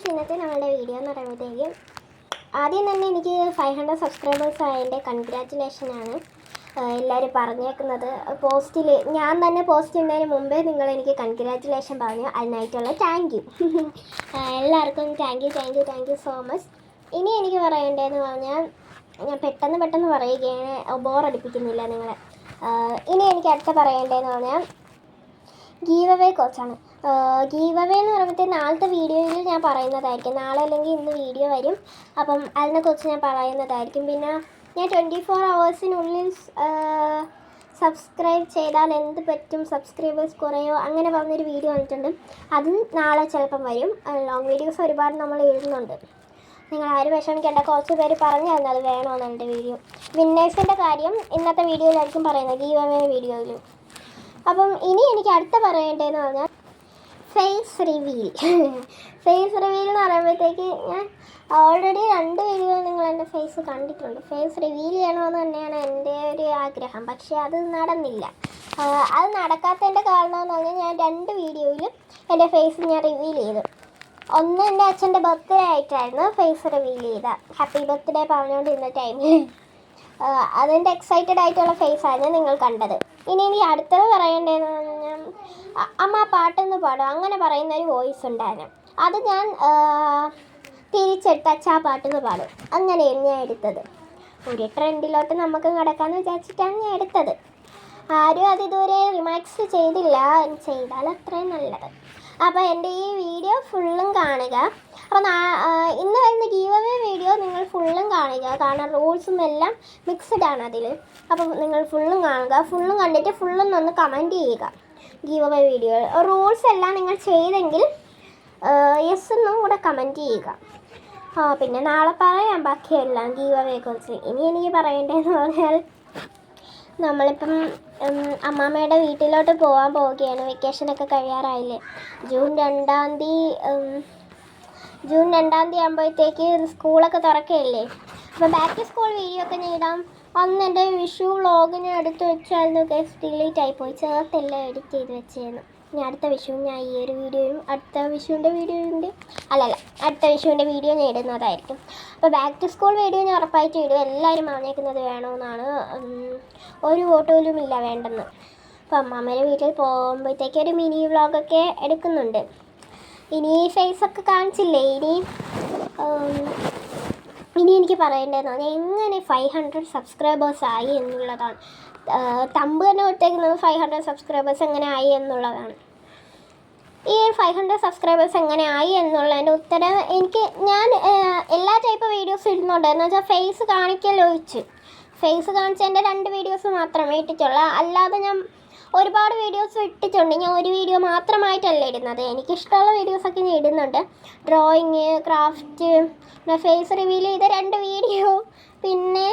Guys ഇന്നത്തെ നമ്മളുടെ video എന്ന് പറയുമ്പോഴത്തേക്കും ആദ്യം തന്നെ എനിക്ക് ഫൈവ് ഹൺഡ്രഡ് സബ്സ്ക്രൈബേഴ്സ് ആയതിന്റെ കൺഗ്രാറ്റുലേഷൻ ആണ്. എല്ലാവരും പറഞ്ഞേക്കുന്നത്. പോസ്റ്റിൽ ഞാൻ തന്നെ പോസ്റ്റ് ചെയ്യുന്നതിന് മുമ്പേ നിങ്ങൾ എനിക്ക് കൺഗ്രാറ്റുലേഷൻ പറഞ്ഞു. അതിനായിട്ടുള്ള താങ്ക് യു എല്ലാവർക്കും thank you thank you thank you so much ഇനി എനിക്ക് പറയേണ്ടതെന്ന് പറഞ്ഞാൽ ഞാൻ പെട്ടെന്ന് പെട്ടെന്ന് പറയുകയാണ്. ബോറടിപ്പിക്കുന്നില്ല നിങ്ങളെ. ഇനി എനിക്ക് അടുത്ത പറയേണ്ടതെന്ന് പറഞ്ഞാൽ ഗീവ് അവേ കോച്ചാണ് ഗീവ് അവേ എന്ന് പറയുമ്പോൾ നാളത്തെ വീഡിയോയിൽ ഞാൻ പറയുന്നതായിരിക്കും. നാളെ അല്ലെങ്കിൽ ഇന്ന് വീഡിയോ വരും. അപ്പം അതിനെക്കുറിച്ച് ഞാൻ പറയുന്നതായിരിക്കും. പിന്നെ ഞാൻ ട്വന്റി ഫോർ അവേഴ്സിനുള്ളിൽ സബ്സ്ക്രൈബ് ചെയ്താൽ എന്ത് പറ്റും? സബ്സ്ക്രൈബേഴ്സ് കുറയോ? അങ്ങനെ പറഞ്ഞൊരു വീഡിയോ വന്നിട്ടുണ്ട്. അതും നാളെ ചിലപ്പം വരും. ലോങ് വീഡിയോസ് ഒരുപാട് നമ്മൾ എഴുതുന്നുണ്ട് നിങ്ങൾ ആരും വിഷമിക്കേണ്ട കുറച്ച് പേര് പറഞ്ഞു തന്നു അത് വേണമെന്ന് എന്റെ വീഡിയോ വിന്നേഴ്സിന്റെ കാര്യം ഇന്നത്തെ വീഡിയോയിലായിരിക്കും പറയുന്നത് ഗീവ് അവേ വീഡിയോയിലും അപ്പം ഇനി എനിക്ക് അടുത്ത പറയേണ്ടതെന്ന് പറഞ്ഞാൽ ഫേസ് റിവീൽ ഫേസ് റിവീൽ എന്ന് പറയുമ്പോഴത്തേക്ക് ഞാൻ ഓൾറെഡി രണ്ട് വീഡിയോ നിങ്ങൾ എന്റെ ഫേസ് കണ്ടിട്ടുണ്ട്. ഫേസ് റിവീൽ ചെയ്യണമെന്ന് തന്നെയാണ് എന്റെ ഒരു ആഗ്രഹം. പക്ഷേ അത് നടന്നില്ല. അത് നടക്കാത്തതിന്റെ കാരണം എന്ന് പറഞ്ഞാൽ ഞാൻ രണ്ട് വീഡിയോയിലും എന്റെ ഫേസ് ഞാൻ റിവീൽ ചെയ്തു. ഒന്ന് എന്റെ അച്ഛന്റെ ബർത്ത്ഡേ ആയിട്ടായിരുന്നു ഫേസ് റിവീൽ ചെയ്ത ഹാപ്പി ബർത്ത്ഡേ പറഞ്ഞുകൊണ്ടിരുന്ന ടൈമിൽ അതിന്റെ എക്സൈറ്റഡ് ആയിട്ടുള്ള ഫേസ് ആണ് നിങ്ങൾ കണ്ടത്. ഇനി ഇനി അടുത്തത് പറയേണ്ടതെന്ന് പറഞ്ഞാൽ അമ്മ പാട്ടെന്ന് പാടും. അങ്ങനെ പറയുന്ന ഒരു വോയിസ് ഉണ്ടായിരുന്നു. അത് ഞാൻ തിരിച്ചെടുത്ത് അച്ഛാ പാട്ടെന്ന് പാടും. അങ്ങനെയാണ് ഞാൻ എടുത്തത്. ഒരു ട്രെൻഡിലോട്ട് നമുക്ക് കിടക്കാമെന്ന് വിചാരിച്ചിട്ടാണ് ഞാൻ എടുത്തത്. ആരും അത് ഇതുവരെ റിമാക്സ് ചെയ്തില്ല. ചെയ്താൽ അത്രയും നല്ലത്. അപ്പോൾ എന്റെ ഈ വീഡിയോ ഫുള്ളും കാണുക. അപ്പോൾ ഇന്ന് വരുന്ന ഗീവ് അവേ വീഡിയോ നിങ്ങൾ ഫുള്ളും കാണുക. കാരണം റൂൾസും എല്ലാം മിക്സ്ഡ് ആണ് അതിൽ. അപ്പം നിങ്ങൾ ഫുള്ളും കാണുക. ഫുള്ളും കണ്ടിട്ട് ഫുള്ളും ഒന്ന് കമന്റ് ചെയ്യുക. ഗീവ് അവേ വീഡിയോ റൂൾസ് എല്ലാം നിങ്ങൾ ചെയ്തെങ്കിൽ യെസ് എന്നും കൂടെ കമന്റ് ചെയ്യുക. ആ പിന്നെ നാളെ പറയാം ബാക്കിയെല്ലാം ഗീവ് അവയെക്കുറിച്ച് ഇനി എനിക്ക് പറയേണ്ടതെന്ന് പറഞ്ഞാൽ നമ്മളിപ്പം അമ്മാമ്മയുടെ വീട്ടിലോട്ട് പോകാൻ പോവുകയാണ്. വെക്കേഷനൊക്കെ കഴിയാറായില്ലേ. ജൂൺ രണ്ടാം തീയതി ജൂൺ രണ്ടാം തീയതി ആകുമ്പോഴത്തേക്ക് സ്കൂളൊക്കെ തുറക്കുകയല്ലേ? അപ്പോൾ ബാക്ക് ടു സ്കൂൾ വീഡിയോ ഒക്കെ ഞാൻ ഇടാം. അന്ന് എന്റെ വിഷു വ്ളോഗ് ഞാൻ എടുത്ത് വെച്ചായിരുന്നു ഗസ് ഡിലീറ്റ് ആയിപ്പോയി ചേർത്തെല്ലാം എഡിറ്റ് ചെയ്ത് വെച്ചായിരുന്നു ഞാൻ അടുത്ത വിഷു ഞാൻ ഈ ഒരു വീഡിയോയും അടുത്ത വിഷുവിന്റെ വീഡിയോയുണ്ട് അല്ലല്ല അടുത്ത വിഷുവിന്റെ വീഡിയോ ഞാൻ ഇടുന്നതായിരിക്കും. അപ്പോൾ ബാക്ക് ടു സ്കൂൾ വീഡിയോ ഞാൻ ഉറപ്പായിട്ട് ഇടും. എല്ലാവരും പറഞ്ഞേക്കുന്നത് വേണമെന്നാണ് ഒരു വോട്ട് ഇല്ല വേണ്ടെന്ന്. അപ്പോൾ അമ്മമ്മയുടെ വീട്ടിൽ പോകുമ്പോഴത്തേക്ക് ഒരു മിനി വ്ളോഗൊക്കെ എടുക്കുന്നുണ്ട്. ഇനി ഫേസ് ഒക്കെ കാണിച്ചില്ലേ? ഇനി ഇനി എനിക്ക് പറയേണ്ടതെന്ന് പറഞ്ഞാൽ എങ്ങനെ ഫൈവ് ഹൺഡ്രഡ് സബ്സ്ക്രൈബേഴ്സ് ആയി എന്നുള്ളതാണ്. തമ്പ് തന്നെ കൊടുത്തേക്കുന്നത് ഫൈവ് ഹൺഡ്രഡ് സബ്സ്ക്രൈബേഴ്സ് എങ്ങനെ ആയി എന്നുള്ളതാണ്. ഈ ഫൈവ് ഹൺഡ്രഡ് സബ്സ്ക്രൈബേഴ്സ് എങ്ങനെ ആയി എന്നുള്ളതിന്റെ ഉത്തരം എനിക്ക് ഞാൻ എല്ലാ ടൈപ്പ് വീഡിയോസ് ഇടുന്നുണ്ട്. എന്ന് വെച്ചാൽ ഫേസ് കാണിക്കൽ ഒഴിച്ച് ഫേസ് കാണിച്ചതിന്റെ രണ്ട് വീഡിയോസ് മാത്രമേ ഇട്ടിട്ടുള്ളൂ. അല്ലാതെ ഞാൻ ഒരുപാട് വീഡിയോസ് ഇട്ടിട്ടുണ്ട്. ഞാൻ ഒരു വീഡിയോ മാത്രമായിട്ടല്ല ഇടുന്നത്. എനിക്കിഷ്ടമുള്ള വീഡിയോസൊക്കെ ഞാൻ ഇടുന്നുണ്ട്. ഡ്രോയിങ് ക്രാഫ്റ്റ് പിന്നെ ഫേസ് റിവീൽ ചെയ്ത രണ്ട് വീഡിയോ പിന്നെ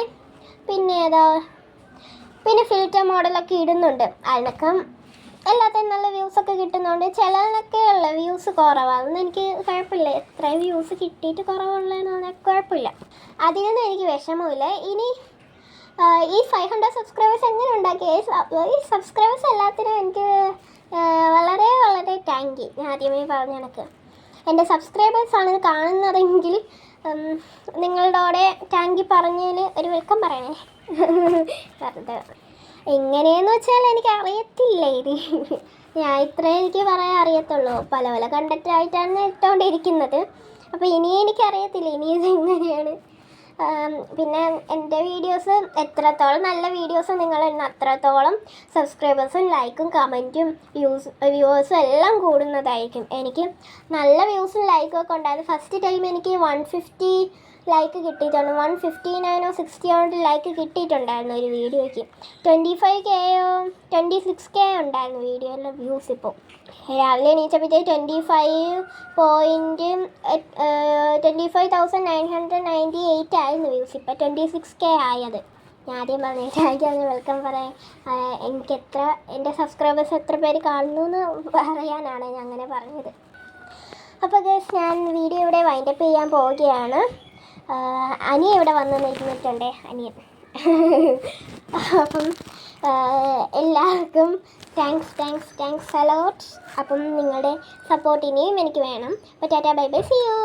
പിന്നെ ഏതാ? പിന്നെ ഫിൽറ്റർ മോഡലൊക്കെ ഇടുന്നുണ്ട്. അതിനൊക്കെ എല്ലാത്തിനും നല്ല വ്യൂസ് ഒക്കെ കിട്ടുന്നുണ്ട്. ചിലതിനൊക്കെ ഉള്ള വ്യൂസ് കുറവാണ് അതൊന്നും എനിക്ക് കുഴപ്പമില്ല. എത്ര വ്യൂസ് കിട്ടിയിട്ട് കുറവുള്ളതെന്ന് പറഞ്ഞാൽ കുഴപ്പമില്ല. അതിൽ അതിനൊന്നും എനിക്ക് വിഷമമില്ല. ഇനി ഈ ഫൈവ് ഹൺഡ്രഡ് സബ്സ്ക്രൈബേഴ്സ് എങ്ങനെ ഉണ്ടാക്കി ഈ സബ്സ്ക്രൈബേഴ്സ് എല്ലാത്തിനും എനിക്ക് വളരെ വളരെ താങ്ക് യു ഞാൻ ആദ്യമേ പറഞ്ഞ കണക്ക്. എന്റെ സബ്സ്ക്രൈബേഴ്സ് ആണ് ഇത് കാണുന്നതെങ്കിൽ നിങ്ങളുടെ താങ്ക് യു പറഞ്ഞതിന് ഒരു വെൽക്കം പറയണേ. വെറുതെ. എങ്ങനെയെന്ന് വെച്ചാൽ എനിക്ക് അറിയത്തില്ല ഇത്. ഞാൻ ഇത്രേ എനിക്ക് പറയാൻ അറിയത്തുള്ളൂ. പല പല കണ്ടക്റ്റായിട്ടാണ് ഇട്ടുകൊണ്ടിരിക്കുന്നത് അപ്പോൾ ഇനി എനിക്കറിയത്തില്ല ഇനി ഇത് എങ്ങനെയാണ്? ആം, പിന്നെ എന്റെ വീഡിയോസ് എത്രത്തോളം നല്ല വീഡിയോസ് നിങ്ങൾ അത്രത്തോളം സബ്സ്ക്രൈബേഴ്സും ലൈക്കും കമന്റും വ്യൂസ് വ്യൂവേഴ്സും എല്ലാം കൂടുന്നതായിരിക്കും. എനിക്ക് നല്ല വ്യൂസും ലൈക്കും ഒക്കെ ഉണ്ടായിരുന്നു ഫസ്റ്റ് ടൈം എനിക്ക് വൺ ഫിഫ്റ്റി ലൈക്ക് കിട്ടിയിട്ടുണ്ട്. വൺ ഫിഫ്റ്റി നയനോ സിക്സ്റ്റി കൊണ്ട് ലൈക്ക് കിട്ടിയിട്ടുണ്ടായിരുന്നു ഒരു വീഡിയോയ്ക്ക്. ട്വന്റി ഫൈവ് കെയോ ട്വന്റി സിക്സ് കെ ഉണ്ടായിരുന്നു വീഡിയോയിലെ വ്യൂസ് ഇപ്പോൾ രാവിലെ എണീച്ചപ്പോഴത്തേക്ക് twenty five point twenty five thousand nine hundred ninety eight ആയിരുന്നു വ്യൂസ് ഇപ്പോൾ ട്വന്റി സിക്സ് കെ ആയത്. ഞാൻ ആദ്യം പറഞ്ഞിട്ടായിരിക്കും വെൽക്കം പറയാൻ എനിക്ക് എത്ര എന്റെ സബ്സ്ക്രൈബേഴ്സ് എത്ര പേര് കാണുന്നു എന്ന് പറയാനാണ് ഞാൻ അങ്ങനെ പറഞ്ഞത്. അപ്പോൾ ഗേസ് ഞാൻ വീഡിയോ ഇവിടെ വൈൻഡപ്പ് ചെയ്യാൻ പോവുകയാണ്. അനിയ ഇവിടെ വന്ന് നിൽക്കുന്നിട്ടുണ്ടേ അനിയൻ. അപ്പം എല്ലാവർക്കും താങ്ക്സ് താങ്ക്സ് താങ്ക്സ് അലോട്ട് അപ്പം നിങ്ങളുടെ സപ്പോർട്ട് ഇനിയും എനിക്ക് വേണം. അപ്പോൾ tata bye bye see you